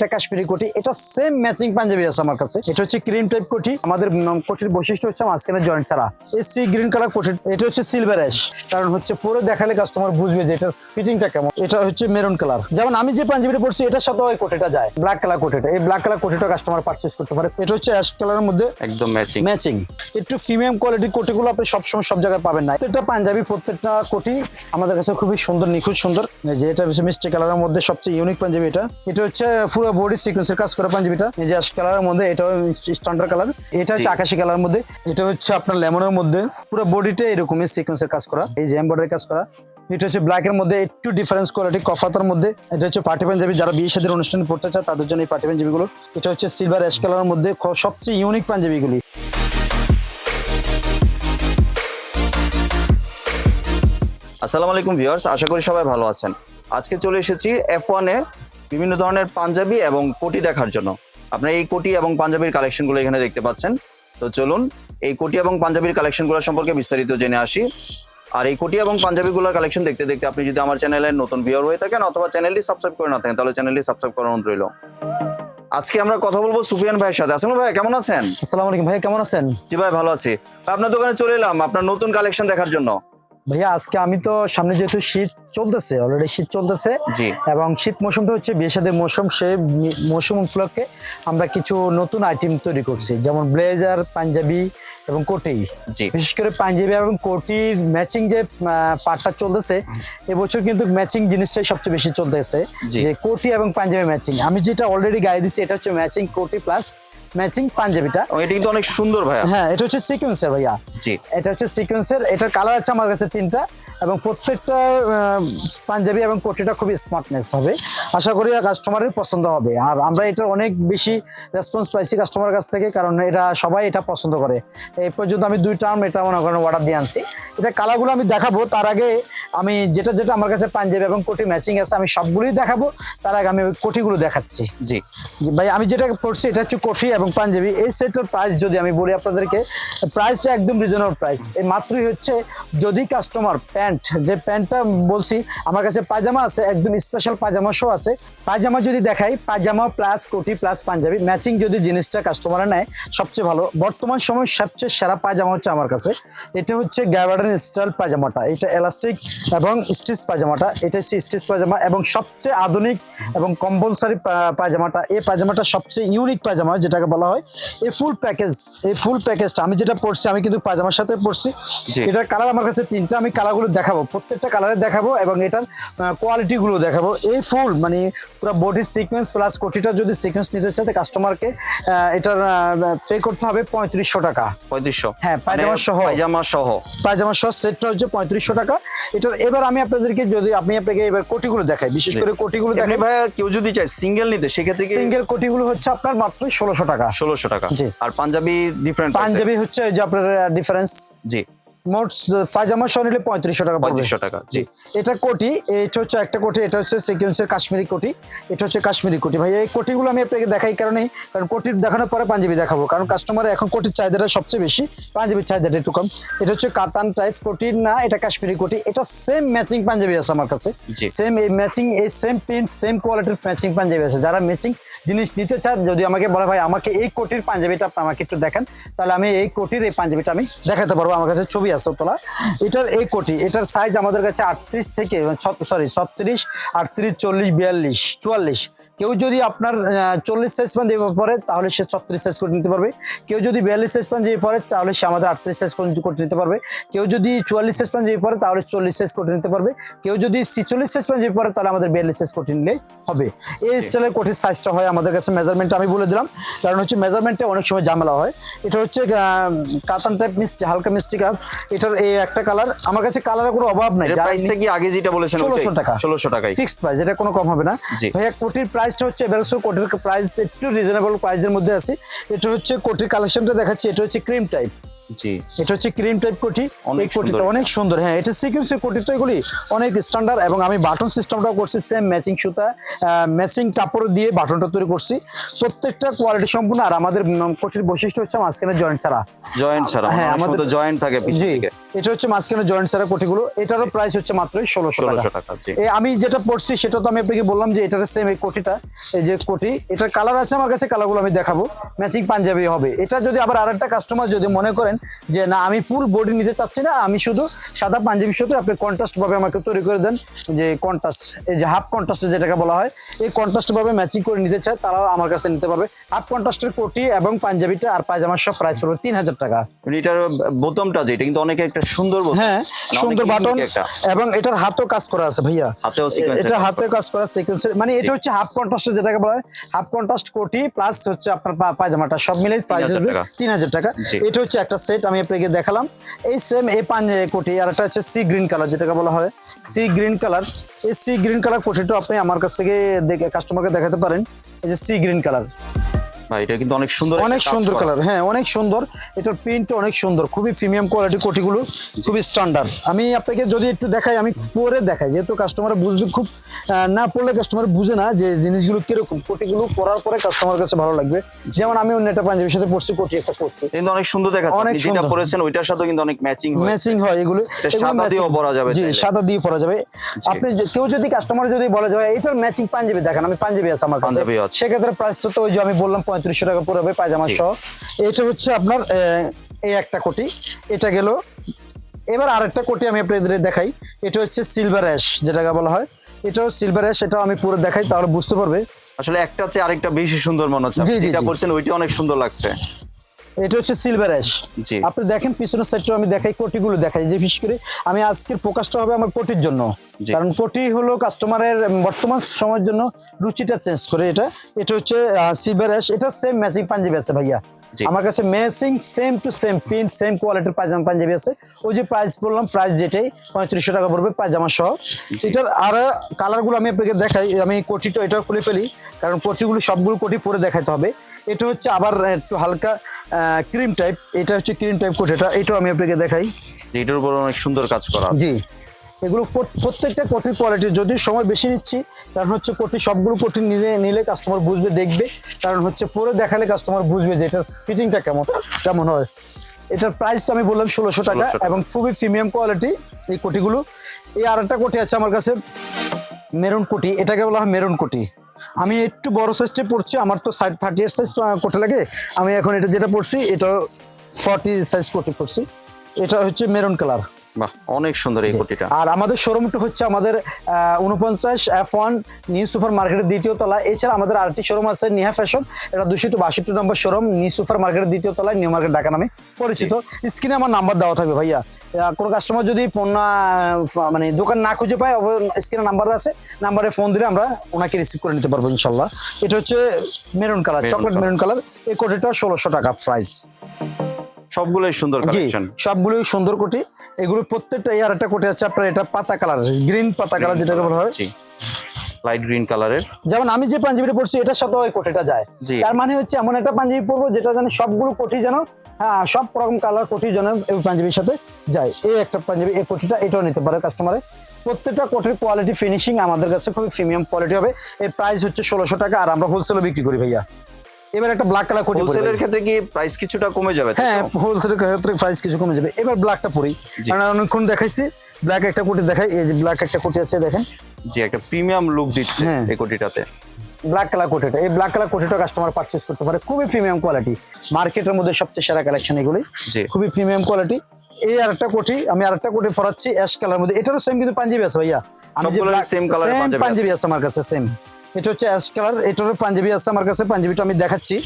এটা কাশ্মীরি কোটি। এটা সেম ম্যাচিং পাঞ্জাবি আছে আমার কাছে। এটা হচ্ছে ক্রিম টাইপ কোটি। আমাদের কোটির বৈশিষ্ট্য হচ্ছে মাঝখানে জয়েন্ট ছাড়া। এই সি গ্রিন কালার কোটি এটা হচ্ছে সিলভার অ্যাশ কারণ হচ্ছে পরে দেখালে কাস্টমার বুঝবে যে এটা ফিটিংটা কেমন। এটা হচ্ছে মেরুন কালার যেমন আমি যে পাঞ্জাবিটা পরছি এটার সাথে ওই কোটিটা যায়। ব্ল্যাক কালার কোটিটা। এই ব্ল্যাক কালার কোটিটা কাস্টমার পারচেস করতে পারে। এটা হচ্ছে অ্যাশ কালারের মধ্যে একদম ম্যাচিং ম্যাচিং একটু প্রিমিয়াম কোয়ালিটির কোটিগুলো আপনি সবসময় সব জায়গায় পাবেন না। প্রত্যেকটা পাঞ্জাবি প্রত্যেকটা কোটি আমাদের কাছে খুবই সুন্দর নিখুঁত সুন্দর। যে এটা হচ্ছে মিষ্টি কালারের মধ্যে সবচেয়ে ইউনিক পাঞ্জাবি এটা। এটা হচ্ছে পুরো বডি সিকোয়েন্সের কাজ করা পাঞ্জাবিটা। এই যে অ্যাশ কালারের মধ্যে এটা স্ট্যান্ডার্ড কালার এটা হচ্ছে আকাশি কালারের মধ্যে। এটা হচ্ছে আপনার লেমনের মধ্যে। পুরো বডিটা এরকমই সিকোয়েন্সের কাজ করা। এই যে এমব্রয়ডারি কাজ করা। এটা হচ্ছে ব্ল্যাক এর মধ্যে একটু ডিফারেন্স কোয়ালিটি কফাতার মধ্যে। এটা হচ্ছে পার্টি পাঞ্জাবি। যারা বিয়ে সাদের অনুষ্ঠানে পড়তে চায় তাদের জন্য এই পার্টি পাঞ্জাবিগুলো। এটা হচ্ছে সিলভার অ্যাশ কালারের মধ্যে সবচেয়ে ইউনিক পাঞ্জাবিগুলি। আসসালামু আলাইকুম ভিউয়ার্স আশা করি সবাই ভালো আছেন। আজকে চলে এসেছি এফ ওয়ানে বিভিন্ন ধরনের পাঞ্জাবি এবং কোটি দেখার জন্য। আপনারা এই কোটি এবং পাঞ্জাবির কালেকশনগুলো এখানে দেখতে পাচ্ছেন। তো চলুন এই কোটি এবং পাঞ্জাবির কালেকশনগুলো সম্পর্কে বিস্তারিত জেনে আসি। আর এই কোটি এবং পাঞ্জাবিগুলোর কালেকশন দেখতে দেখতে আপনি যদি আমার চ্যানেলের নতুন ভিউয়ার হয়ে থাকেন অথবা চ্যানেলটি সাবস্ক্রাইব করে না থাকেন তাহলে চ্যানেলটি সাবস্ক্রাইব করার অনুরোধ রইল। আজকে আমরা কথা বলব সুফিয়ান ভাইয়ের সাথে। আসলে ভাই কেমন আছেন? আসসালামু আলাইকুম ভাই কেমন আছেন? জি ভাই ভালো আছি। আপনার দোকানে চলে এলাম আপনার নতুন কালেকশন দেখার জন্য। ভাইয়া আজকে আমি তো সামনে যেহেতু শীত চলতেছে অলরেডি শীত চলতেছে জি। এবং শীত মৌসুমটা হচ্ছে বিয়েসাদের মৌসুম সেই মৌসুম উপলক্ষে আমরা কিছু নতুন আইটেম তৈরি করছি যেমন ব্লেজার পাঞ্জাবি এবং কোটি। জি। বিশেষ করে পাঞ্জাবি এবং কোটির ম্যাচিং যে পার্টটা চলতেছে এবছর কিন্তু ম্যাচিং জিনিসটাই সবচেয়ে বেশি চলতেছে যে কোটি এবং পাঞ্জাবি ম্যাচিং আমি যেটা অলরেডি গায়ে দিচ্ছি এটা হচ্ছে ম্যাচিং কোটি প্লাস ম্যাচিং পাঞ্জাবিটা। এটা কিন্তু অনেক সুন্দর ভাইয়া। হ্যাঁ এটা হচ্ছে সিকোয়েন্সের ভাইয়া। জি। এটা হচ্ছে সিকোয়েন্সের এটার কালার আছে আমার কাছে তিনটা এবং প্রত্যেকটা পাঞ্জাবি এবং কোটিটা খুবই স্মার্টনেস হবে। আশা করি কাস্টমারের পছন্দ হবে। আর আমরা এটা অনেক বেশি রেসপন্স পাইছি কাস্টমারের কাছ থেকে কারণ এটা সবাই এটা পছন্দ করে। এই পর্যন্ত আমি দুই টার্ম এটা মনে করেন অর্ডার দিয়ে আনছি। এটা কালারগুলো আমি দেখাবো তার আগে আমি যেটা যেটা আমার কাছে পাঞ্জাবি এবং কোটি ম্যাচিং আছে আমি সবগুলোই দেখাবো তার আগে আমি কোটিগুলো দেখাচ্ছি। জি। জি ভাই আমি যেটা পড়ছি এটা হচ্ছে কোটি এবং পাঞ্জাবি, এই সেটের প্রাইস যদি আমি বলি আপনাদেরকে প্রাইসটা একদম রিজনেবল প্রাইস এই মাত্রই হচ্ছে যদি কাস্টমার প্যান্ট যে প্যান্টটা বলছি, আমার কাছে পায়জামা আছে, একদম স্পেশাল পায়জামা শো আছে। পায়জামা যদি দেখাই, পায়জামা প্লাস কোটি প্লাস পাঞ্জাবি ম্যাচিং যদি জিনিসটা কাস্টমারে নেয়, সবচেয়ে ভালো। বর্তমান সময় সবচেয়ে সেরা পায়জামা হচ্ছে আমার কাছে। এটা হচ্ছে গ্যাবার্ডেন স্টাইল পায়জামাটা। এটা এলাস্টিক এবং স্টিচ পায়জামাটা। এটা হচ্ছে স্টিচ পায়জামা এবং সবচেয়ে আধুনিক এবং কম্পালসারি পায়জামাটা। এই পায়জামাটা সবচেয়ে ইউনিক পায়জামা, যেটাকে বলা হয়। এই ফুল প্যাকেজ এই ফুল প্যাকেজটা আমি যেটা পড়ছি আমি কিন্তু পায়জামার সাথে পড়ছি এটার কালার আমার কাছে তিনটা আমি কালারগুলো দেখাবো। প্রত্যেকটা কালারে দেখাবো এবং এটার কোয়ালিটি গুলো দেখাবো। এই ফুল মানে পুরো বডির সিকোয়েন্স প্লাস কোটিটা যদি সিকোয়েন্স নিতে চায় কাস্টমারকে এটার পে করতে হবে পঁয়ত্রিশশো টাকা। পঁয়ত্রিশশো? হ্যাঁ, পায়জামা মানে সহ। পায়জামা সহ। পায়জামা সহ সেটটা হচ্ছে পঁয়ত্রিশশো টাকা। এটার এবার আমি আপনাদেরকে যদি আপনি আপনাকে এবার কোটিগুলো দেখাই বিশেষ করে কোটিগুলো দেখাই। ভাইয়া কেউ যদি চায় সিঙ্গেল নিতে সেক্ষেত্রে সিঙ্গেল কোটিগুলো হচ্ছে আপনার মাত্র ষোলোশো টাকা। ষোলোশো টাকা। জি। আর পাঞ্জাবি ডিফারেন্ট পাঞ্জাবি হচ্ছে ওই যে আপনার ডিফারেন্স জি। মোট পায়জামা সহ নিলে পঁয়ত্রিশশো টাকা পঁয়ত্রিশশো টাকা জি। এটা কোটি এটা হচ্ছে একটা কোটি এটা হচ্ছে সিকোয়েন্সের কাশ্মীরি কোটি এটা হচ্ছে কাশ্মীরি কোটি। ভাই এই কোটিগুলো আমি আপনাকে দেখাই কারণে কারণ কোটির দেখানোর পরে পাঞ্জাবি দেখাবো কারণ কাস্টমার এখন কোটির চাহিদাটা সবচেয়ে বেশি পাঞ্জাবির চাহিদাটা একটু কম। এটা হচ্ছে কাতান টাইপ কোটির না এটা কাশ্মীরি কোটি এটা সেম ম্যাচিং পাঞ্জাবি আছে আমার কাছে। সেম এই ম্যাচিং এই সেম প্রিন্ট সেম কোয়ালিটির ম্যাচিং পাঞ্জাবি আছে। যারা ম্যাচিং জিনিস নিতে চান যদি আমাকে বলে ভাই আমাকে এই কোটির পাঞ্জাবিটা আপনি আমাকে একটু দেখান তাহলে আমি এই কোটির এই পাঞ্জাবিটা আমি দেখাতে পারব। আমার কাছে ছবি আছে। তোলা এটার এই কোটি, এটার সাইজ আমাদের কাছে আটত্রিশ থেকে সরি ছত্রিশ, আটত্রিশ, চল্লিশ, বিয়াল্লিশ, চুয়াল্লিশ। কেউ যদি আপনার চল্লিশ সাইজ পাঞ্জাবি পরে তাহলে সে ছত্রিশ সাইজ করে নিতে পারবে। কেউ যদি বিয়াল্লিশ সাইজ পাঞ্জাবি পরে তাহলে সে আমাদের আটত্রিশ সাইজ করে নিতে পারবে। কেউ যদি চুয়াল্লিশ সাইজ পাঞ্জাবি পরে তাহলে চল্লিশ সাইজ করে নিতে পারবে। কেউ যদি ছিচল্লিশ সাইজ পাঞ্জাবি পরে তাহলে আমাদের বিয়াল্লিশ সাইজ করে নিলে হবে। এই স্টাইলের কোটির সাইজটা হয় আমাদের কাছে। মেজারমেন্ট আমি বলে দিলাম। কারণ হচ্ছে মেজারমেন্টে অনেক সময় ঝামেলা হয়। এটা হচ্ছে কাতান টাইপ মিষ্টি হালকা মিষ্টি কাপ এটার এই একটা কালার আমার কাছে কালারের কোনো অভাব নাই। প্রাইসটা কি আগে যেটা বলেছেন ষোলোশো টাকা। ষোলোশো টাকাই ফিক্সড প্রাইস এটা কোনো কম হবে না ভাইয়া কোটির প্রাইসটা হচ্ছে এবারশো কোটির প্রাইস একটু রিজনেবল প্রাইসের মধ্যে আছে। এটা হচ্ছে কোটির কালেকশনটা দেখাচ্ছি, এটা হচ্ছে ক্রিম টাইপ জি। এটা হচ্ছে ক্রিম টাইপ কোটি। অনেক কোটিটা সুন্দর। অনেক সুন্দর। হ্যাঁ এটা সিকুয়েন্সের কোটি তো এগুলি অনেক স্ট্যান্ডার্ড এবং আমি বাটন সিস্টেমটাও করছি সেম ম্যাচিং সুতা ম্যাচিং কাপড় দিয়ে বাটনটা তৈরি করছি। প্রত্যেকটা কোয়ালিটি সম্পূর্ণ আর আমাদের কোটির বৈশিষ্ট্য হচ্ছে মাঝখানে জয়েন্ট ছাড়া। জয়েন্ট ছাড়া হ্যাঁ, আমাদের- জয়েন্ট থাকে জি এটা হচ্ছে মাঝখানে জয়েন্ট ছাড়া কোটিগুলো। এটারও প্রাইস হচ্ছে মাত্রই ষোলোশো টাকা। আমি যেটা পড়ছি সেটা তো আমি আপনাকে বললাম যে এটার সেম এই কোটিটা এই যে কোটি এটার কালার আছে আমার কাছে কালারগুলো আমি দেখাবো। ম্যাচিং পাঞ্জাবি হবে। এটা যদি আবার আরেকটা কাস্টমার যদি মনে করেন যে না আমি ফুল বডি নিতে চাচ্ছি না আমি শুধু সাদা পাঞ্জাবির সাথে আপনি কন্ট্রাস্ট ভাবে আমাকে তৈরি করে দেন যে কন্ট্রাস্ট এই যে হাফ কন্ট্রাস্ট যেটাকে বলা হয় এই কন্ট্রাস্ট ভাবে ম্যাচিং করে নিতে চায় তারাও আমার কাছে নিতে পারবে। হাফ কন্ট্রাস্টের কোটি এবং পাঞ্জাবিটা আর পায়জামার সব প্রাইস পড়বে তিন হাজার টাকা। মানে এটার বোতামটা যে এটা কিন্তু অনেকে একটা সুন্দর হ্যাঁ সুন্দর বাটন এবং এটার হাতেও কাজ করা আছে ভাইয়া। হাতেও এটা হাতে কাজ করা সিকোয়েন্সের মানে এটা হচ্ছে হাফ কন্ট্রাস্ট যেটাকে বলা হয় হাফ কন্ট্রাস্ট কোটি প্লাস হচ্ছে আপনার পায়জামাটা সব মিলে প্রাইস 3000 আসবে টাকা। তিন হাজার টাকা এটা হচ্ছে একটা সেট আমি আপনাকে দেখালাম। এই সেম এই পাঞ্জ কোটি, আর একটা হচ্ছে সি গ্রিন কালার যেটাকে বলা হয়। সি গ্রিন কালার এই সি গ্রিন কালার কোটিটা আপনি আমার কাছ থেকে দেখে কাস্টমারকে দেখাতে পারেন। এই যে সি গ্রিন কালার ভাই এটা কিন্তু অনেক সুন্দর অনেক সুন্দর কালার হ্যাঁ অনেক সুন্দর। এটার প্রিন্ট অনেক সুন্দর খুবই প্রিমিয়াম কোয়ালিটি কোটিগুলো খুবই স্ট্যান্ডার্ড আমি আপনাকে যদি একটু দেখাই আমি পরে দেখাই যেহেতু কাস্টমার বুঝবে খুব না পড়লে কাস্টমার বুঝে না যে জিনিসগুলো কীরকম কোটিগুলো পরার পরে কাস্টমার কাছে ভালো লাগবে। যেমন আমি অন্য একটা পাঞ্জাবির সাথে পড়ছি কোটি একটা পড়ছি। কিন্তু অনেক সুন্দর দেখাচ্ছে। অনেক যেটা। পরেছেন ওইটার সাথে কিন্তু অনেক ম্যাচিং হয়। ম্যাচিং হয় এগুলো। সাদা দিয়েও পরা যাবে জি সাদা দিয়ে পরা যাবে। আপনি কেউ যদি কাস্টমার যদি বলে যায় এটার ম্যাচিং পাঞ্জাবি দেখেন আমি পাঞ্জাবি আছে আমার কাছে। পাঞ্জাবি আছে। সেক্ষেত্রে প্রাইসটা তো ওই যে আমি বললাম পঁয়ত্রিশশো টাকা পড়বে পায়জামা। সহ। এটা হচ্ছে আপনার এই একটা কোটি। এটা গেল। এবার আরেকটা কোটি আমি আপনাদের দেখাই। এটা হচ্ছে সিলভার অ্যাশ যেটাকে বলা হয়। এটাও সিলভার অ্যাশ এটাও আমি পুরো দেখাই তাহলে বুঝতে পারবে। আসলে একটা হচ্ছে আরেকটা বেশি সুন্দর মনে হচ্ছে যেটা করছেন ওইটা অনেক সুন্দর লাগছে। এটা হচ্ছে সিলভার অ্যাশ জি। আপনি দেখেন পিছনের সাইডটাও আমি দেখাই কোটিগুলো দেখাই যে বিশেষ করে আমি আজকের প্রকাশটা হবে আমার কোটির জন্য। কারণ কোটি হলো কাস্টমারের বর্তমান সময়ের জন্য রুচিটা চেঞ্জ করে এটা। এটা হচ্ছে সিলভার অ্যাশ এটা সেম ম্যাচিং পাঞ্জাবি আছে ভাইয়া। আমার কাছে matching same to same print same কোয়ালিটির পায়জামা পাঞ্জাবি আছে। ওই যে প্রাইস বললাম প্রাইস যেটাই পঁয়ত্রিশশো টাকা পড়বে পায়জামা সহ। এটার আর কালারগুলো আমি আপনাকে দেখাই আমি কোটিটা এটাও খুলে ফেলি। কারণ কোটিগুলো সবগুলো কোটি পরে দেখাতে হবে। এটা হচ্ছে আবার একটু হালকা ক্রিম টাইপ এটা হচ্ছে ক্রিম টাইপ কোট এটা এটাও আমি আপনাকে দেখাই। যে এটার উপর অনেক সুন্দর কাজ করা জি এগুলো কোট- প্রত্যেকটা কোটির কোয়ালিটি যদি সময় বেশি নিচ্ছি কারণ হচ্ছে কোটি সবগুলো কোটি নিলে নিলে কাস্টমার বুঝবে দেখবে। কারণ হচ্ছে পরে দেখালে কাস্টমার বুঝবে যে এটার ফিটিংটা কেমন কেমন হয়। এটার প্রাইস তো আমি বললাম ষোলোশো টাকা 1600 টাকা। এবং খুবই প্রিমিয়াম কোয়ালিটি এই কোটিগুলো। এই আর একটা কোটি আছে আমার কাছে মেরুন কোটি। এটাকে বলা হয় মেরুন কোটি। আমি একটু বড় সাইজটা পড়ছি, আমার তো সাইড থার্টি এইট সাইজ কোটে লাগে। আমি এখন এটা যেটা পড়ছি, এটা ফর্টি সাইজ কোটে পড়ছি। এটা হচ্ছে মেরুন কালার বাহ অনেক সুন্দর এই কোটিটা আর আমাদের শোরুমটা হচ্ছে আমাদের উনপঞ্চাশ এফ ওয়ান নিউ সুপার মার্কেটের দ্বিতীয় তলা এছাড়া আমাদের আরেকটি শোরুম আছে নিহা ফ্যাশন। এটা দুশো বাষট্টি নম্বর শোরুম নিউ সুপার মার্কেটের দ্বিতীয় তলায় নিউ মার্কেট ঢাকা নামে পরিচিত। স্ক্রিনে আমার নাম্বার দেওয়া থাকবে ভাইয়া। কোনো কাস্টমার যদি পণ্য মানে দোকান না খুঁজে পায় স্ক্রিনে নাম্বার আছে। নাম্বারে ফোন দিলে আমরা ওনাকে রিসিভ করে নিতে পারব ইনশাল্লাহ। এটা হচ্ছে maroon colour chocolate maroon colour এই কোটিটা ষোলোশো টাকা প্রাইস সবগুলোই সুন্দর কালেকশন সবগুলোই সুন্দর কোটি। এগুলো প্রত্যেকটা এই আর একটা কোটি আছে আপনার এটা পাতা কালার গ্রিন পাতা কালার যেটাকে বলা হয়। লাইট গ্রিন কালারের যেমন আমি যে পাঞ্জাবিটা পরছি এটার সাথে ওই কোটিটা যায়। তার মানে হচ্ছে এমন একটা পাঞ্জাবি পরবো যেটা যেন সবগুলো কোটি যেন হ্যাঁ সব রকম কালার কোটি যেন এই পাঞ্জাবির সাথে যায়। এই একটা পাঞ্জাবি এই কোটিটা এটাও নিতে পারে কাস্টমারে প্রত্যেকটা কোটির কোয়ালিটি ফিনিশিং আমাদের কাছে খুবই প্রিমিয়াম কোয়ালিটি হবে। এর প্রাইস হচ্ছে ষোলোশো টাকা আর আমরা হোলসেলে বিক্রি করি ভাইয়া। এবার একটা ব্ল্যাক কালার কোটি হোলসেলের ক্ষেত্রে কি প্রাইস কিছুটা কমে যাবে হ্যাঁ হোলসেলের ক্ষেত্রে প্রাইস কিছু কমে যাবে। এবার ব্ল্যাকটা পরি। কারণ অনেকক্ষণ দেখাইছি ব্ল্যাক একটা কোটি দেখাই এই যে ব্ল্যাক একটা কোটি আছে দেখেন। জি একটা প্রিমিয়াম লুক দিচ্ছে হ্যাঁ। এই কোটিটাতে ব্ল্যাক কালার কোটিটা এই ব্ল্যাক কালার কোটিটা কাস্টমার পারচেস করতে পারে। খুবই প্রিমিয়াম কোয়ালিটি মার্কেটের মধ্যে সবচেয়ে সেরা কালেকশন এগুলি। খুবই প্রিমিয়াম কোয়ালিটি এই আরেকটা কোটি আমি আরেকটা কোটি পরাচ্ছি অ্যাশ কালার মধ্যে। এটারও সেম কিন্তু পাঞ্জাবি আছে ভাইয়া। আমি যে পাঞ্জাবি আছে। পাঞ্জাবি আছে। আমার কাছে সেম এটা হচ্ছে অ্যাশ কালার এটারও পাঞ্জাবি আছে আমার কাছে পাঞ্জাবিটা আমি দেখাচ্ছি।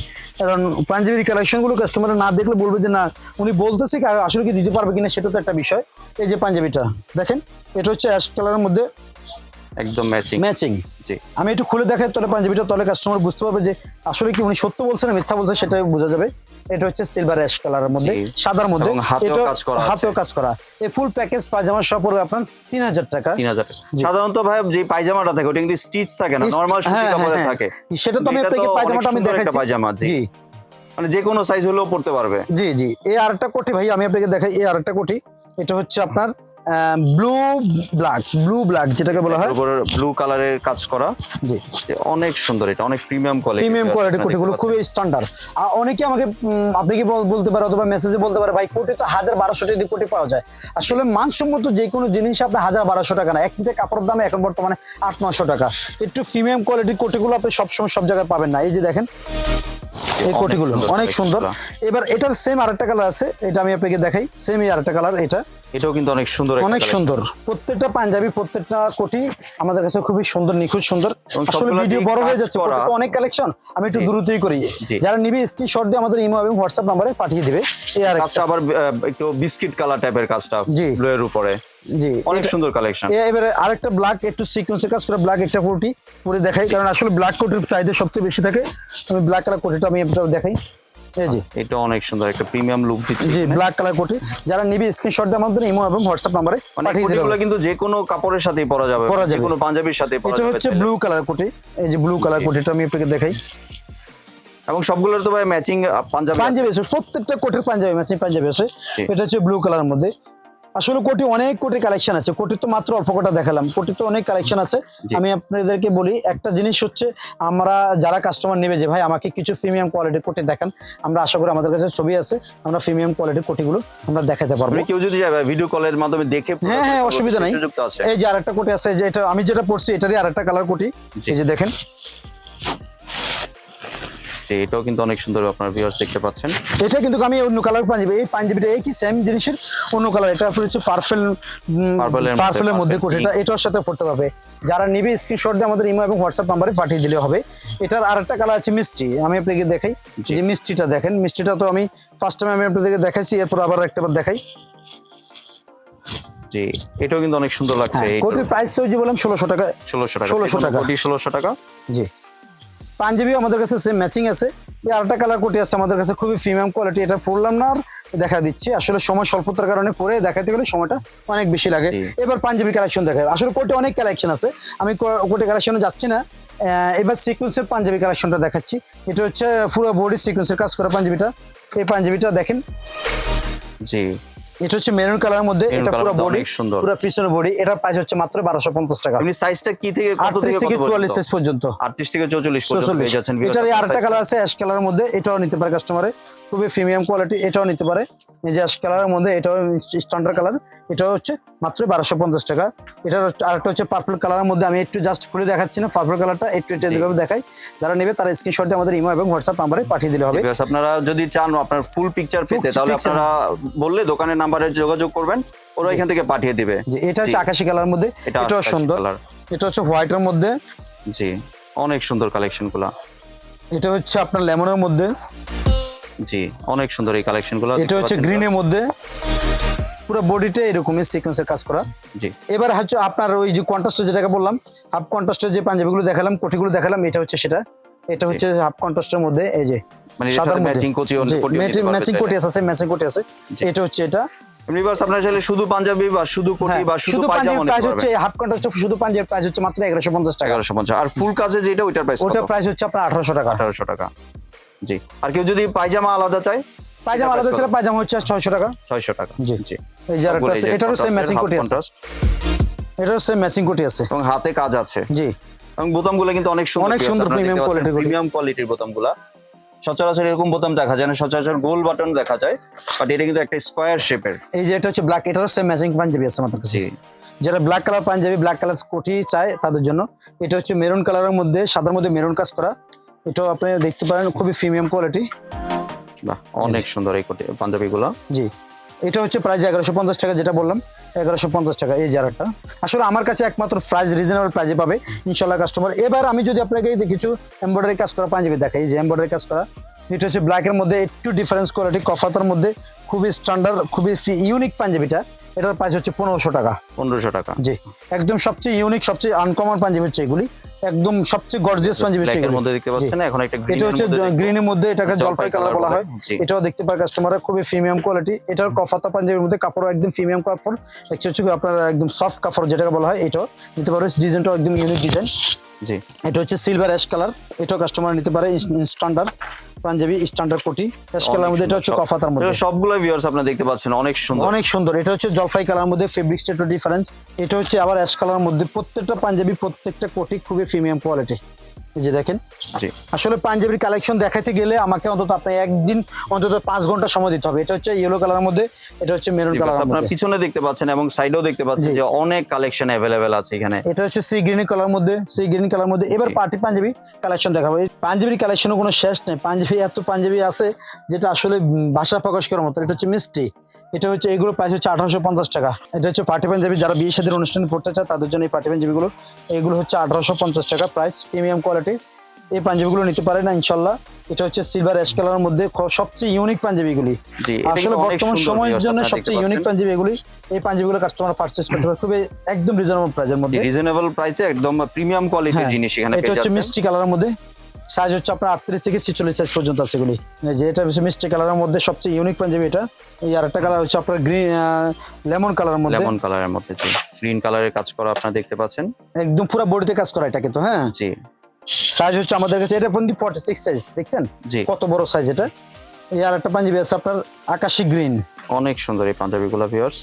কারণ পাঞ্জাবির কালেকশনগুলো কাস্টমার না দেখলে বলবে যে না উনি বলতেছে কি, আসলে কি দিতে পারবে কিনা সেটা তো একটা বিষয়। এই যে পাঞ্জাবিটা দেখেন এটা হচ্ছে অ্যাশ কালারের মধ্যে একদম ম্যাচিং ম্যাচিং জি। আমি একটু খুলে দেখাই তাহলে পাঞ্জাবিটা তাহলে কাস্টমার বুঝতে পারবে যে আসলে কি উনি সত্য বলছেন না মিথ্যা বলছেন সেটাই বোঝা যাবে। এটা হচ্ছে সিলভার অ্যাশ কালারের মধ্যে সাদার মধ্যে। হাতেও কাজ করা হাতেও কাজ করা। এই ফুল প্যাকেজ পায়জামা সহ পড়বে আপনার তিন হাজার টাকা। তিন হাজার সাধারণত ভাই যে পায়জামাটা থাকে ওটা কিন্তু স্টিচ থাকে না নরমাল সুতি হ্যাঁ, কাপড়ে হ্যাঁ, থাকে। হ্যাঁ। সেটা তো আমি আপনাকে পায়জামাটা আমি দেখাচ্ছি দেখাইছি। পায়জামা জি জি। মানে যে কোনো সাইজ হলেও পড়তে পারবে। জি জি। এই আরেকটা কোটি ভাই আমি আপনাকে দেখাই এই আরেকটা কোটি। এটা হচ্ছে আপনার ব্লু ব্ল্যাক ব্লু ব্ল্যাক যেটাকে বলা হয়। ব্লু কালারের কাজ করা। জি। অনেক সুন্দর এটা অনেক প্রিমিয়াম কোয়ালিটি প্রিমিয়াম কোয়ালিটি কোটিগুলো খুবই স্ট্যান্ডার্ড আর অনেকে আমাকে আপনি কি বলতে পারে অথবা মেসেজে বলতে পারে ভাই কোটি তো হাজার বারোশো টাকা কোটি পাওয়া যায়। আসলে মানসম্মত যে কোনো জিনিস আপনার হাজার বারোশো টাকা না এক মিটার কাপড়ের দাম এখন বর্তমানে আট নশো টাকা। একটু প্রিমিয়াম কোয়ালিটির কোটিগুলো আপনি সবসময় সব জায়গায় পাবেন না। এই যে দেখেন এই কোটিগুলো অনেক সুন্দর। এবার এটার সেম আরেকটা কালার আছে এটা আমি আপনাকে দেখাই। সেম এই আরেকটা কালার এটা। এটাও কিন্তু অনেক সুন্দর অনেক সুন্দর। প্রত্যেকটা পাঞ্জাবি প্রত্যেকটা কোটি আমাদের কাছে খুবই সুন্দর নিখুঁত সুন্দর। আসলে ভিডিও বড় হয়ে যাচ্ছে। অনেক কালেকশন আমি একটু দ্রুতই করি। যারা নিবে স্ক্রিনশট দিয়ে আমাদের ইমো এবং হোয়াটসঅ্যাপ নাম্বারে পাঠিয়ে দিবে। এই আর কাজটা আবার একটু বিস্কিট কালার টাইপের কাজটা জি। ব্লু এর উপরে। জি। অনেক সুন্দর কালেকশন এবারে আরেকটা ব্ল্যাক একটু সিকোয়েন্সের কাজ করে ব্ল্যাক একটা কোটি পরে দেখাই কারণ আসলে ব্ল্যাক কোটির চাহিদা সবচেয়ে বেশি থাকে। আমি ব্ল্যাক কালার কোটিটা আমি একটু দেখাই। এটা অনেক সুন্দর একটা প্রিমিয়াম লুক দিচ্ছে। জি ব্ল্যাক কালার কোটি। যারা নিবে স্ক্রিনশট দিয়ে আমাদের ইমো এবং হোয়াটসঅ্যাপ নম্বরে মানে পাঠিয়ে দিবেন এগুলো কিন্তু যে কোনো কাপড়ের সাথেই পরা যাবে যে যাবে। কোনো পাঞ্জাবির সাথে পরা এটা হচ্ছে ব্লু কালার কোটি। এই যে ব্লু কালার কোটিটা আমি আপনাকে দেখাই। এবং সবগুলোর তো ভাই ম্যাচিং পাঞ্জাবি। পাঞ্জাবি আছে প্রত্যেকটা কোটির পাঞ্জাবি ম্যাচিং পাঞ্জাবি আছে। এটা হচ্ছে ব্লু কালারের মধ্যে। আসলে কোটি অনেক কোটি কালেকশন আছে। কোটি তো মাত্র অল্প কটা দেখালাম। কোটি তো অনেক কালেকশন আছে। আমি আপনাদেরকে বলি একটা জিনিস হচ্ছে আমরা যারা কাস্টমার নেবে যে ভাই আমাকে কিছু প্রিমিয়াম কোয়ালিটির কোটি দেখান। আমরা আশা করি আমাদের কাছে ছবি আছে। আমরা প্রিমিয়াম কোয়ালিটির কোটিগুলো আমরা দেখাতে পারব। কেউ যদি যায় ভিডিও কলের মাধ্যমে দেখে হ্যাঁ হ্যাঁ অসুবিধা নাই। এই যে আরেকটা কোটি আছে যে এটা আমি যেটা পড়ছি এটারই আরেকটা কালার কোটি। এই যে দেখেন। যে এটাও কিন্তু অনেক সুন্দর আপনার ভিউয়ার্স দেখতে পাচ্ছেন। এটা কিন্তু আমি অন্য কালার পাঞ্জাবি এই পাঞ্জাবিটা একই সেম জিনিসের অন্য কালার এটা হচ্ছে পার্পেল পার্পেলের মধ্যে purple কোটিটা এটার সাথে পড়তে পারবে। যারা নিবে স্ক্রিনশট দিয়ে আমাদের ইমো এবং হোয়াটসঅ্যাপ নাম্বারে পাঠিয়ে দিলে হবে। এটার আরেকটা কালার আছে মিষ্টি আমি আপনাকে দেখাই। যে মিষ্টিটা দেখেন মিষ্টিটা তো আমি ফার্স্ট টাইম আমি আপনাদেরকে দেখাইছি এরপর আবার একটাবার দেখাই। জি এটাও কিন্তু অনেক সুন্দর লাগছে হ্যাঁ, কোটির প্রাইস যে বললাম ষোলোশো টাকা। ষোলোশো টাকা 1600 টাকা। কোটি ষোলোশো টাকা। জি। পাঞ্জাবিও আমাদের কাছে সেম ম্যাচিং আছে। এই আরেকটা কালার কোটি আছে আমাদের কাছে খুবই প্রিমিয়াম কোয়ালিটি এটা পরলাম না আর দেখা দিচ্ছি। আসলে সময় স্বল্পতার কারণে পরে দেখাতে গেলে সময়টা অনেক বেশি লাগে। এবার পাঞ্জাবি কালেকশন দেখায় আসলে কোটে অনেক কালেকশন আছে। আমি কোটি কালেকশনে যাচ্ছি না। এবার সিকুয়েন্সের পাঞ্জাবি কালেকশনটা দেখাচ্ছি। এটা হচ্ছে পুরো বডি সিকুয়েন্সের কাজ করা পাঞ্জাবিটা। এই পাঞ্জাবিটা দেখেন। জি। এটা হচ্ছে মেরুন কালারের মধ্যে এটা পুরো বডি। পুরো পিছনে বডি এটার প্রাইস হচ্ছে মাত্র বারোশো পঞ্চাশ টাকা। এমনি সাইজটা কি থেকে কত থেকে থেকে কত চুয়াল্লিশ পর্যন্ত পর্যন্ত। আটত্রিশ থেকে চৌচল্লিশ পর্যন্ত পেয়ে যাচ্ছেন এটার আরেকটা কালার। আছে অ্যাশ কালারের মধ্যে এটাও নিতে পারে কাস্টমারে খুবই প্রিমিয়াম কোয়ালিটি এটাও নিতে পারে। এই যে অ্যাশ কালারের মধ্যে এটাও স্ট্যান্ডার্ড কালার এটাও হচ্ছে মাত্র বারোশো পঞ্চাশ টাকা। এটার আরেকটা হচ্ছে পার্পল কালারের মধ্যে আমি একটু জাস্ট খুলে দেখাচ্ছি না পার্পল কালারটা একটু একটু এভাবে দেখাই। যারা নেবে তারা স্ক্রিনশট দিয়ে আমাদের ইমো এবং হোয়াটসঅ্যাপ নাম্বারে পাঠিয়ে দিলে হবে। আপনারা যদি চান আপনার ফুল পিকচার পেতে তাহলে আপনারা বললে দোকানের নাম্বারে যোগাযোগ করবেন ওরা এখান থেকে পাঠিয়ে দিবে। যে এটা হচ্ছে। আকাশি কালার মধ্যে। এটা এটাও সুন্দর। এটা হচ্ছে হোয়াইটের মধ্যে। জি অনেক সুন্দর কালেকশনগুলা। এটা হচ্ছে আপনার লেমনের মধ্যে। জি অনেক সুন্দর এই কালেকশনগুলো। এটা হচ্ছে গ্রিনের মধ্যে। পুরো বডিটা এরকমই সিকোয়েন্সের কাজ করা। জি। এবার হচ্ছে আপনার ওই যে কন্ট্রাস্টে যেটাকে বললাম হাফ কন্ট্রাস্টের যে পাঞ্জাবিগুলো দেখালাম কোটিগুলো দেখালাম এটা হচ্ছে সেটা। এটা হচ্ছে হাফ কন্ট্রাস্টের মধ্যে এই যে মানে এর সাথে matching কোটিও- কোটিও নিতে পারবে ম্যাচিং কোটি আছে ম্যাচিং কোটি আছে। এটা হচ্ছে এটা। এমনি বাস চাইলে শুধু পাঞ্জাবি বা শুধু কোটি হ্যাঁ, বা শুধু শুধু পায়জামা প্রাইস হচ্ছে হাফ কন্ট্রাস্ট শুধু পাঞ্জাবির প্রাইস হচ্ছে মাত্র টাকা। আর ফুল কাজে যেটা ওইটার প্রাইস প্রাইস হচ্ছে আপনার আঠারোশো টাকা। আঠারোশো টাকা। জি। আর কেউ যদি পায়জামা আলাদা চায় পায়জামা আলাদা ছিল পায়জামা হচ্ছে ছয়শো টাকা। ছয়শো টাকা জি। জি। এই যে আরেকটা আছে এটারও সেম ম্যাচিং কোটি আছে। এটারও সেম ম্যাচিং কোটি আছে। এবং হাতে কাজ আছে। জি। এবং বোতামগুলো কিন্তু অনেক সুন্দর অনেক সুন্দর quality গুলো। প্রিমিয়াম কোয়ালিটির বোতামগুলা। সচরাচর এরকম বোতাম দেখা যায় না সচরাচর গোল বাটন দেখা যায় বাট এটা কিন্তু একটা স্কোয়ার শেপের এই যে এটা হচ্ছে ব্ল্যাক এটারও সেম ম্যাচিং পাঞ্জাবি আছে আমাদের কাছে। যারা ব্ল্যাক কালার পাঞ্জাবি ব্ল্যাক কালার কোটি চায় তাদের জন্য এটা হচ্ছে মেরুন কালারের মধ্যে সাদার মধ্যে মেরুন কাজ করা। এটাও আপনি দেখতে পারেন খুবই প্রিমিয়াম কোয়ালিটি বাহ অনেক সুন্দর এই কোটি পাঞ্জাবিগুলো জি। এটা হচ্ছে প্রাইস এগারোশো পঞ্চাশ টাকা যেটা বললাম এগারোশো পঞ্চাশ টাকা এই জারাটা। আসলে আমার কাছে একমাত্র প্রাইস রিজনেবল প্রাইজে পাবে ইনশাল্লাহ কাস্টমার এবার আমি যদি আপনাকে কিছু এমব্রয়ডারি কাজ করা পাঞ্জাবি দেখাই যে এমব্রয়ডারি কাজ করা এটা হচ্ছে ব্ল্যাকের মধ্যে একটু ডিফারেন্স কোয়ালিটি কফাতার মধ্যে খুবই স্ট্যান্ডার্ড খুবই ইউনিক পাঞ্জাবিটা। এটার প্রাইস হচ্ছে পনেরোশো টাকা। পনেরোশো টাকা। জি একদম সবচেয়ে ইউনিক সবচেয়ে আনকমন পাঞ্জাবি হচ্ছে এগুলি। একদম সবচেয়ে গর্জিয়াস পাঞ্জাবি এর মধ্যে দেখতে পাচ্ছেন। এখন একটা গ্রিন এটা হচ্ছে গ্রিন এর মধ্যে এটাকে জলপাই কালার বলা হয়। এটাও দেখতে পার কাস্টমাররা খুবই প্রিমিয়াম কোয়ালিটি এটার কফাতা পাঞ্জাবির মধ্যে কাপড় একদম প্রিমিয়াম কাপড়। একটু হচ্ছে আপনার একদম সফট কাপড় যেটাকে বলা হয় এটাও নিতে পারবে ডিজাইনটাও একদম ইউনিক ডিজাইন জি। এটা হচ্ছে সিলভার অ্যাশ কালার এটাও কাস্টমার নিতে পারে স্ট্যান্ডার্ড পাঞ্জাবি স্ট্যান্ডার্ড কোটি অ্যাশ কালার মধ্যে এটা হচ্ছে কফাতার মধ্যে। সবগুলো ভিউয়ার্স আপনারা দেখতে পাচ্ছেন অনেক সুন্দর। অনেক সুন্দর। এটা হচ্ছে জলফাই কালার মধ্যে ফেব্রিক্সটা একটু ডিফারেন্স এটা হচ্ছে আবার অ্যাশ কালার মধ্যে। প্রত্যেকটা পাঞ্জাবি প্রত্যেকটা কোটি খুবই প্রিমিয়াম কোয়ালিটি যে দেখেন। আসলে পাঞ্জাবির কালেকশন দেখাতে গেলে আমাকে অন্তত আপনার একদিন অন্তত পাঁচ ঘণ্টা সময় দিতে হবে। এটা হচ্ছে ইয়েলো কালার মধ্যে এটা হচ্ছে মেরুন কালার আপনারা পিছনে দেখতে পাচ্ছেন এবং সাইডেও দেখতে পাচ্ছেন যে অনেক কালেকশন অ্যাভেলেবেল আছে এখানে। এটা হচ্ছে সি গ্রিন কালার মধ্যে সি গ্রিন কালার মধ্যে। এবার পার্টি পাঞ্জাবি কালেকশন দেখাবো। এই পাঞ্জাবির কালেকশনের কোনো শেষ নেই। পাঞ্জাবি এত পাঞ্জাবি আছে যেটা আসলে ভাষা প্রকাশ করার মতো এটা হচ্ছে মিষ্টি। এটা হচ্ছে এগুলো প্রাইস হচ্ছে আঠারোশো পঞ্চাশ টাকা। এটা হচ্ছে পার্টি পাঞ্জাবি যারা বিয়ে সাদের অনুষ্ঠানে পড়তে চায় তাদের জন্য এই পার্টি পাঞ্জাবিগুলো। এগুলো হচ্ছে আঠারোশো পঞ্চাশ টাকা প্রাইস প্রিমিয়াম কোয়ালিটি এই পাঞ্জাবিগুলো নিতে পারেন না ইনশাল্লাহ। এটা হচ্ছে সিলভার অ্যাশ কালারের মধ্যে সবচেয়ে ইউনিক পাঞ্জাবিগুলি। আসলে বর্তমান সময়ের জন্য সবচেয়ে ইউনিক পাঞ্জাবি এগুলি এই পাঞ্জাবিগুলো কাস্টমার পারচেস করতে পারে খুবই একদম রিজনেবল প্রাইসের মধ্যে। রিজনেবল প্রাইসে একদম প্রিমিয়াম কোয়ালিটির হ্যাঁ, জিনিস এখানে এটা হচ্ছে মিষ্টি কালারের মধ্যে। সাইজ হচ্ছে আপনার আটত্রিশ থেকে ছিচল্লিশ সাইজ পর্যন্ত আছে এগুলি। এই যে এটা হচ্ছে মিষ্টি কালারের মধ্যে সবচেয়ে ইউনিক পাঞ্জাবি এটা। এই আরেকটা কালার হচ্ছে আপনার গ্রিন লেমন কালারের মধ্যে। লেমন কালারের মধ্যে জি। গ্রিন কালারের কাজ করা আপনারা দেখতে পাচ্ছেন। একদম পুরো বডিতে কাজ করা এটা কিন্তু হ্যাঁ? জি। সাইজ হচ্ছে আমাদের কাছে এটা পর্যন্ত ফর্টি সিক্স সাইজ দেখছেন? জি। কত বড় সাইজ এটা। এই আর একটা পাঞ্জাবি আছে আপনার আকাশি গ্রিন অনেক সুন্দর এই পাঞ্জাবিগুলো ভিউয়ার্স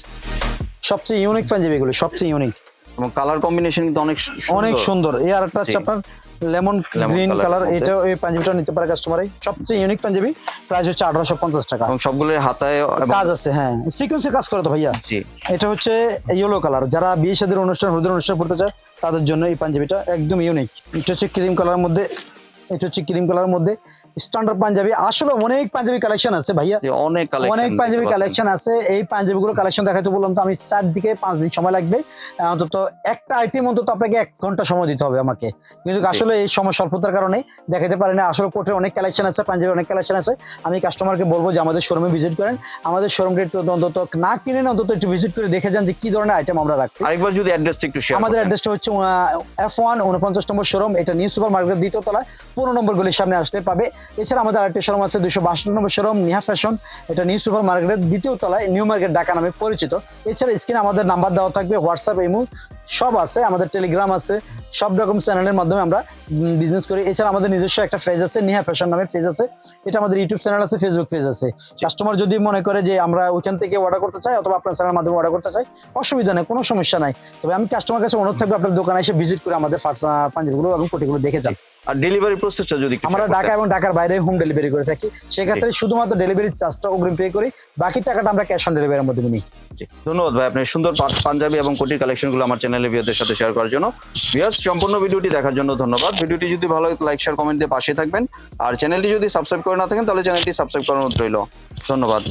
সবচেয়ে ইউনিক পাঞ্জাবি এগুলি সবচেয়ে ইউনিক এবং কালার কম্বিনেশন কিন্তু অনেক অনেক সুন্দর। এই আরেকটা হচ্ছে জি। আপনার লেমন গ্রিন কালার এটা এই পাঞ্জাবিটা নিতে পারে কাস্টমারে সবচেয়ে ইউনিক পাঞ্জাবি প্রাইস হচ্ছে আঠারোশো পঞ্চাশ টাকা। এবং সবগুলোর হাতায় কাজ আছে হ্যাঁ। সিকোয়েন্সের কাজ করে তো ভাইয়া। জি। এটা হচ্ছে ইয়েলো কালার যারা বিয়ে সাদের অনুষ্ঠান হলুদের অনুষ্ঠান পড়তে চায় তাদের জন্য এই পাঞ্জাবিটা একদম ইউনিক এটা হচ্ছে ক্রিম কালার মধ্যে এটা হচ্ছে ক্রিম কালার মধ্যে স্ট্যান্ডার্ড পাঞ্জাবি আসলে অনেক পাঞ্জাবি কালেকশন আছে ভাইয়া। অনেক অনেক পাঞ্জাবি কালেকশন আছে। এই পাঞ্জাবিগুলো কালেকশন দেখাতে বললাম তো আমি চার দিকে পাঁচ দিন সময় লাগবে। অন্তত একটা আইটেম অন্তত আপনাকে এক ঘণ্টা সময় দিতে হবে আমাকে। কিন্তু আসলে এই সময় স্বল্পতার কারণে দেখাতে পারি না। আসলে কোর্টের অনেক কালেকশন আছে পাঞ্জাবি অনেক কালেকশন আছে। আমি কাস্টমারকে বলব যে আমাদের শোরুমে ভিজিট করেন। আমাদের শোরুমটা একটু অন্তত না কিনেন অন্তত একটু ভিজিট করে দেখে যান যে কি ধরনের আইটেম আমরা রাখছি। আরেকবার যদি অ্যাড্রেসটা একটু শেয়ার আমাদের অ্যাড্রেসটা হচ্ছে এফ ওয়ান উনপঞ্চাশ নম্বর শোরুম এটা নিউ সুপার মার্কেট দ্বিতীয় তলায়। পনেরো নম্বর গলির সামনে আসলে পাবে। এছাড়া আমাদের আরেকটি শোরুম আছে দুশো বাষট্টি নম্বর শোরুম নিহা ফ্যাশন। এটা নিউ সুপার মার্কেটের দ্বিতীয় তলায় নিউ মার্কেট ঢাকা নামে পরিচিত। এছাড়া স্ক্রিনে আমাদের নাম্বার দেওয়া থাকবে হোয়াটসঅ্যাপ ইমো সব আছে আমাদের টেলিগ্রাম আছে। সব রকম চ্যানেলের মাধ্যমে আমরা বিজনেস করি। এছাড়া আমাদের নিজস্ব একটা পেজ আছে নিহা ফ্যাশন নামের পেজ আছে। এটা আমাদের ইউটিউব চ্যানেল আছে ফেসবুক পেজ আছে। কাস্টমার যদি মনে করে যে আমরা ওইখান থেকে অর্ডার করতে চাই অথবা আপনার চ্যানেলের মাধ্যমে অর্ডার করতে চাই অসুবিধা নেই কোনো সমস্যা নাই। তবে আমি কাস্টমার কাছে অনুরোধ থাকবে আপনার দোকানে এসে ভিজিট করে আমাদের পাঞ্জাবিগুলো এবং কোটিগুলো দেখে যান। আর ডেলিভারি প্রসেসটা যদি আমরা ঢাকা এবং ঢাকার বাইরে হোম ডেলিভারি করে থাকি। সেক্ষেত্রে শুধুমাত্র ডেলিভারি চার্জটা অগ্রিম পে করি বাকি টাকাটা আমরা ক্যাশ অন ডেলিভারির মধ্যে নিই। ধন্যবাদ ভাই আপনি সুন্দর পাঞ্জাবি এবং কোটির কালেকশনগুলো আমার চ্যানেলে ভিউয়ারদের সাথে শেয়ার করার জন্য। ভিউয়ার্স সম্পূর্ণ ভিডিওটি দেখার জন্য ধন্যবাদ। ভিডিওটি যদি ভালো লাইক শেয়ার কমেন্ট দিয়ে পাশে থাকবেন। আর চ্যানেলটি যদি সাবস্ক্রাইব করে না থাকেন তাহলে চ্যানেলটি সাবস্ক্রাইব করার অনুরোধ রইল। ধন্যবাদ।